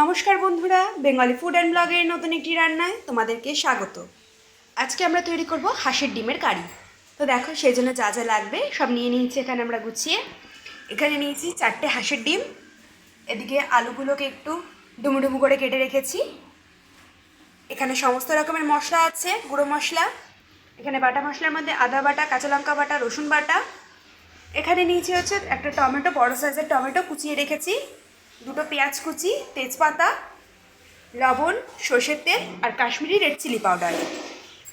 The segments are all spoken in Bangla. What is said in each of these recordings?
নমস্কার বন্ধুরা, বেঙ্গলি ফুড অ্যান্ড ব্লগের নতুন একটি রান্নায় তোমাদেরকে স্বাগত। আজকে আমরা তৈরি করব হাঁসের ডিমের কারি। তো দেখো, সেই জন্য যা যা লাগবে সব নিয়ে নিয়েছি, এখানে আমরা গুছিয়ে। এখানে নিয়েছি চারটে হাঁসের ডিম। এদিকে আলুগুলোকে একটু ডুমু ডুমু করে কেটে রেখেছি। এখানে সমস্ত রকমের মশলা আছে, গুঁড়ো মশলা। এখানে বাটা মশলার মধ্যে আদা বাটা, কাঁচা লঙ্কা বাটা, রসুন বাটা। এখানে নিয়েছি হচ্ছে একটা টমেটো, বড় সাইজের টমেটো কুচিয়ে রেখেছি। দুটো পেঁয়াজ কুচি, তেজপাতা, লবণ, সর্ষের তেল আর কাশ্মীরি রেড চিলি পাউডার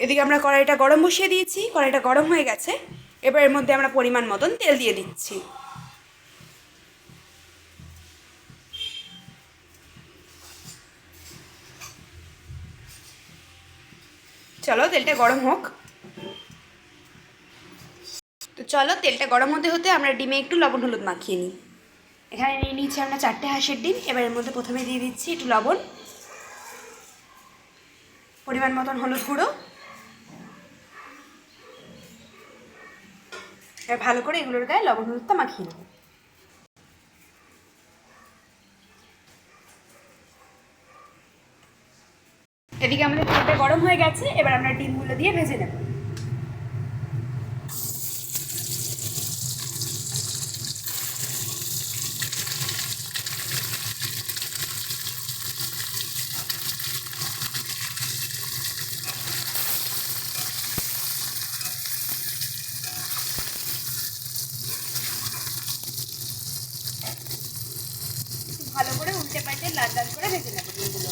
এদিকে আমরা কড়াইটা গরম বসিয়ে দিয়েছি, কড়াইটা গরম হয়ে গেছে। এবার এর মধ্যে আমরা পরিমাণ মতন তেল দিয়ে দিচ্ছি। চলো তেলটা গরম হোক। তো চলো তেলটা গরম হতে হতে আমরা ডিমে একটু লবণ হলুদ মাখিয়ে নিই। এখানে নিয়ে নিচ্ছি আমরা চারটে হাঁসের ডিম। এবার এর মধ্যে প্রথমে দিয়ে দিচ্ছি একটু লবণ, পরিমাণ মতন হলুদ গুঁড়ো। এবার ভালো করে এগুলোর গায়ে লবণ হলুদটা মাখিয়ে নেব। এদিকে আমাদের তেলটা গরম হয়ে গেছে, এবার আমরা ডিমগুলো দিয়ে ভেজে নেব একটু ভালো করে উল্টে পাল্টে লাল লাল করে ভেজে নেব ডিমগুলো।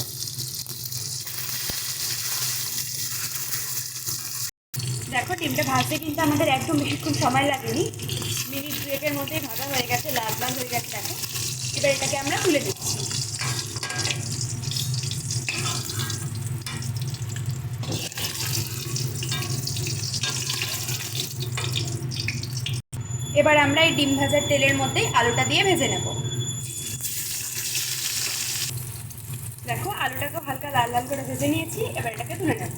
দেখো, ডিমটা ভাজতে কিন্তু আমাদের একদম বেশিক্ষণ সময় লাগেনি। মিনিট দুয়েকের মধ্যেই ভাজা হয়ে গেছে, লাল লাল হয়ে গেছে দেখো। এবার এটাকে আমরা তুলে দিচ্ছি এবার আমরা এই ডিম ভাজার তেলের মধ্যেই আলুটা দিয়ে ভেজে নেব দেখো আলুটাকে হালকা লাল লাল করে ভেজে নিয়েছি, এবার এটাকে তুলে নেব।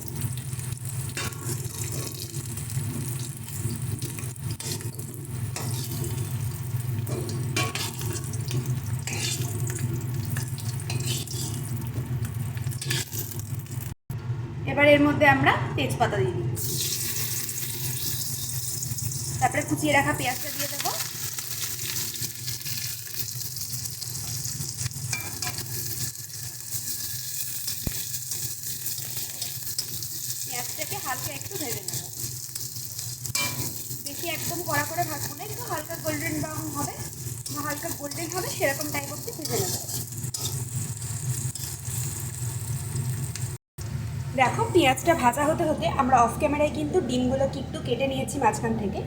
এবার এর মধ্যে আমরা তেজপাতা দিয়ে দিচ্ছি। তারপরে কুচিয়ে রাখা পেঁয়াজটা দিয়ে দেবো। হালকা একটু ভেজে নেব। বেশি একদম কড়া করে ভাজবো না, একটু হালকা গোল্ডেন ব্রাউন হবে, বা হালকা গোল্ডেন হবে, সেরকম টাইপ অব্দি ভেজে নেব। দেখো, পেঁয়াজটা ভাজা হতে হতে আমরা অফ ক্যামেরায় কিন্তু ডিমগুলোকে একটু কেটে নিয়েছি মাঝখান থেকে।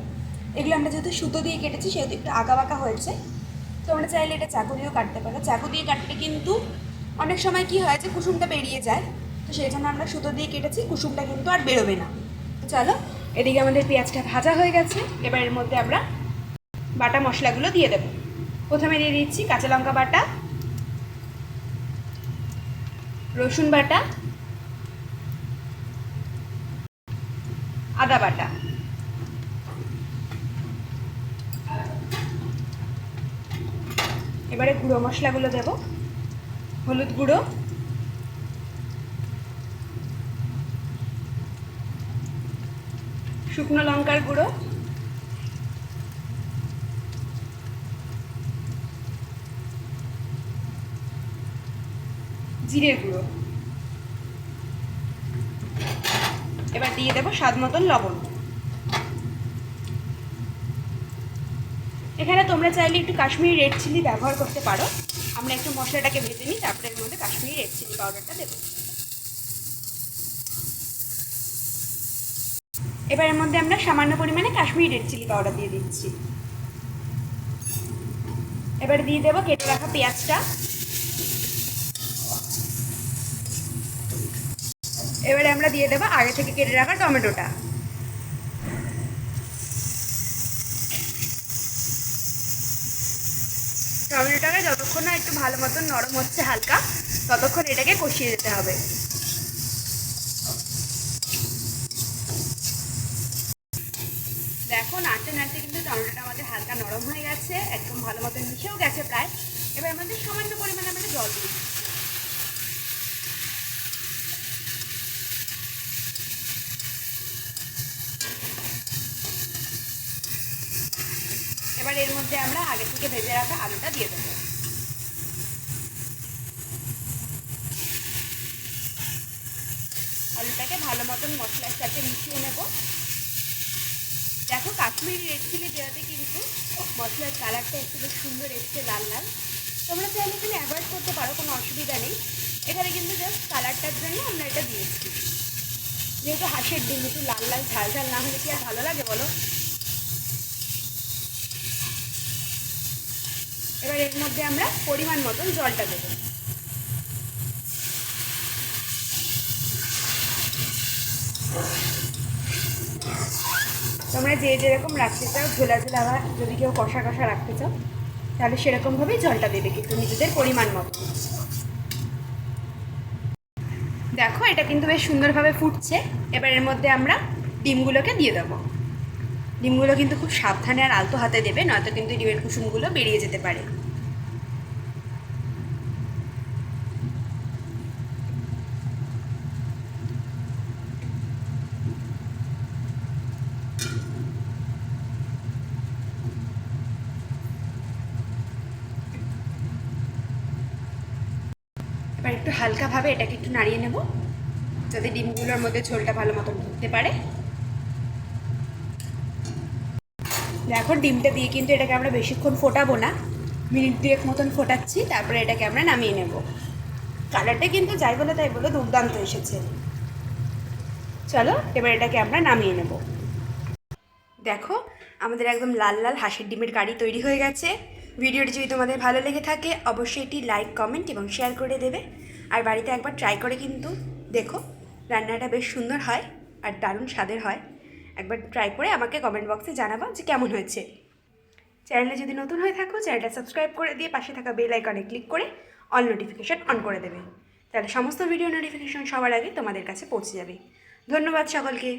এগুলো আমরা যেহেতু সুতো দিয়ে কেটেছি, সেহেতু একটু আঁকা হয়েছে। তো আমরা চাইলে এটা চাকু দিয়েও কাটতে পারো। চাকু দিয়ে কাটলে কিন্তু অনেক সময় কি হয় যে কুসুমটা বেরিয়ে যায়। তো সেই জন্য আমরা সুতো দিয়ে কেটেছি, কুসুমটা কিন্তু আর বেরোবে না। চলো, এদিকে আমাদের পেঁয়াজটা ভাজা হয়ে গেছে। এবার এর মধ্যে আমরা বাটা মশলাগুলো দিয়ে দেবো। প্রথমে দিয়ে দিচ্ছি কাঁচা লঙ্কা বাটা, রসুন বাটা, আদা বাটা। এবারে গুঁড়ো মশলাগুলো দেব, হলুদ গুঁড়ো শুকনো লঙ্কার গুঁড়ো। জিরের গুঁড়ো। এবার দিয়ে দেবো স্বাদ মতন লবণ। এখানে তোমরা চাইলে একটু কাশ্মীরি রেড চিলি ব্যবহার করতে পারো। আমরা একটু মশলাটাকে ভেজে নিই, তারপরে এর মধ্যে কাশ্মীরি রেড চিলি পাউডারটা দেবো। এবার এর মধ্যে আমরা সামান্য পরিমাণে কাশ্মীরি রেড চিলি পাউডার দিয়ে দিচ্ছি। এবার দিয়ে দেবো কেটে রাখা পেঁয়াজটা। এবারে আমরা দিয়ে দেবো আগে থেকে কেটে রাখা টমেটোটা। টমেটোটাকে যতক্ষণ না একটু ভালো মতন নরম হচ্ছে হালকা, ততক্ষণ এটাকে কষিয়ে যেতে হবে। দেখো, নাড়তে নাড়তে কিন্তু টমেটোটা আমাদের হালকা নরম হয়ে গেছে, একদম ভালো মতো মিশেও গেছে প্রায়। এবার আমাদের সামান্য পরিমাণে আমরা জল দিই এবার এর মধ্যে আমরা আগে থেকে ভেজে রাখা আলুটা দিয়ে দেবো। আলুটাকে ভালো মতন মশলার সাথে মিশিয়ে নেব। দেখো কাশ্মীরি রেড চিলি দেওয়াতে কিন্তু মশলার কালারটা একটু বেশ সুন্দর এসছে লাল লাল। তোমরা চাইলে এখানে অ্যাভয়েড করতে পারো, কোনো অসুবিধা নেই। এখানে কিন্তু জাস্ট কালারটার জন্য আমরা এটা দিয়েছি। যেহেতু হাঁসের ডিম, একটু লাল লাল, ঝাল ঝাল না হলে কি আর ভালো লাগে বলো? এবার এর মধ্যে আমরা পরিমাণ মতন জলটা দেবো। তোমরা যে যেরকম রাখতে চাও, ঝোলা ঝোলা বা যদি কেউ কষা কষা রাখতে চাও, তাহলে সেরকমভাবেই জলটা দেবে কিন্তু নিজেদের পরিমাণ মতো। দেখো, এটা কিন্তু বেশ সুন্দরভাবে ফুটছে। এবার এর মধ্যে আমরা ডিমগুলোকে দিয়ে দেবো। ডিমগুলো কিন্তু খুব সাবধানে আর আলতো হাতে দেবে, নয়তো কিন্তু ডিমের কুসুমগুলো বেরিয়ে যেতে পারে এবার একটু হালকাভাবে এটাকে একটু নাড়িয়ে নেব, যাতে ডিমগুলোর মধ্যে ঝোলটা ভালো মতন ঢুকতে পারে। দেখো, ডিমটা দিয়ে কিন্তু এটাকে আমরা বেশিক্ষণ ফোটাবো না। মিনিট দুয়েক মতন ফোটাচ্ছি, তারপরে এটাকে আমরা নামিয়ে নেব। কালারটা কিন্তু যাই বলে তাই বলে দুর্দান্ত এসেছে। চলো, এবার এটাকে আমরা নামিয়ে নেব। দেখো, আমাদের একদম লাল লাল হাঁসের ডিমের কারি তৈরি হয়ে গেছে। ভিডিওটি যদি তোমাদের ভালো লেগে থাকে, অবশ্যই এটি লাইক, কমেন্ট এবং শেয়ার করে দেবে। আর বাড়িতে একবার ট্রাই করে কিন্তু দেখো। রান্নাটা বেশ সুন্দর হয় আর দারুণ স্বাদের হয়। একবার ট্রাই করে আমাকে কমেন্ট বক্সে জানাবা যে কেমন হয়েছে। চ্যানেলে যদি নতুন হয়ে থাকো চ্যানেলটা সাবস্ক্রাইব করে দিয়ে পাশে থাকা বেল আইকনে ক্লিক করে অল নোটিফিকেশান অন করে দেবে। তাহলে সমস্ত ভিডিও নোটিফিকেশান সবার আগে তোমাদের কাছে পৌঁছে যাবে। ধন্যবাদ সকলকে।